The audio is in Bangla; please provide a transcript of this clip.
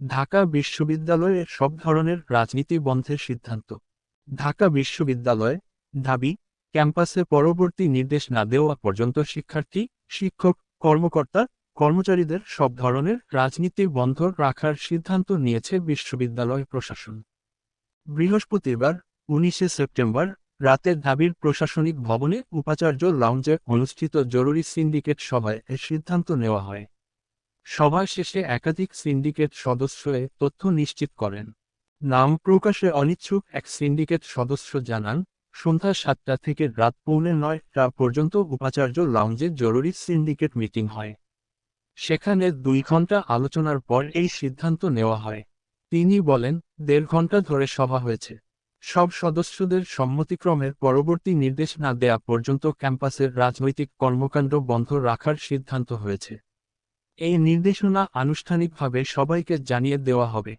ঢাকা বিশ্ববিদ্যালয়ে সব ধরনের রাজনীতি বন্ধের সিদ্ধান্ত। ঢাকা বিশ্ববিদ্যালয় ঢাবি ক্যাম্পাসে পরবর্তী নির্দেশ না দেওয়া পর্যন্ত শিক্ষার্থী, শিক্ষক, কর্মকর্তা, কর্মচারীদের সব ধরনের রাজনীতি বন্ধ রাখার সিদ্ধান্ত নিয়েছে বিশ্ববিদ্যালয় প্রশাসন। বৃহস্পতিবার, উনিশে সেপ্টেম্বর, রাতে ঢাবির প্রশাসনিক ভবনে উপাচার্য লাউঞ্জে অনুষ্ঠিত জরুরি সিন্ডিকেট সভায় এ সিদ্ধান্ত নেওয়া হয়। সভা শেষে একাধিক সিন্ডিকেট সদস্য এ তথ্য নিশ্চিত করেন। নাম প্রকাশে অনিচ্ছুক এক সিন্ডিকেট সদস্য জানান, সন্ধ্যা সাতটা থেকে রাত পৌনে নয়টা পর্যন্ত উপাচার্য লাউঞ্জে জরুরি সিন্ডিকেট মিটিং হয়। সেখানে দুই ঘণ্টা আলোচনার পর এই সিদ্ধান্ত নেওয়া হয়। তিনি বলেন, দেড় ঘণ্টা ধরে সভা হয়েছে। সব সদস্যদের সম্মতিক্রমের পরবর্তী নির্দেশ না দেয়া পর্যন্ত ক্যাম্পাসের রাজনৈতিক কর্মকাণ্ড বন্ধ রাখার সিদ্ধান্ত হয়েছে। এই নির্দেশনা আনুষ্ঠানিকভাবে সবাইকে জানিয়ে দেওয়া হবে।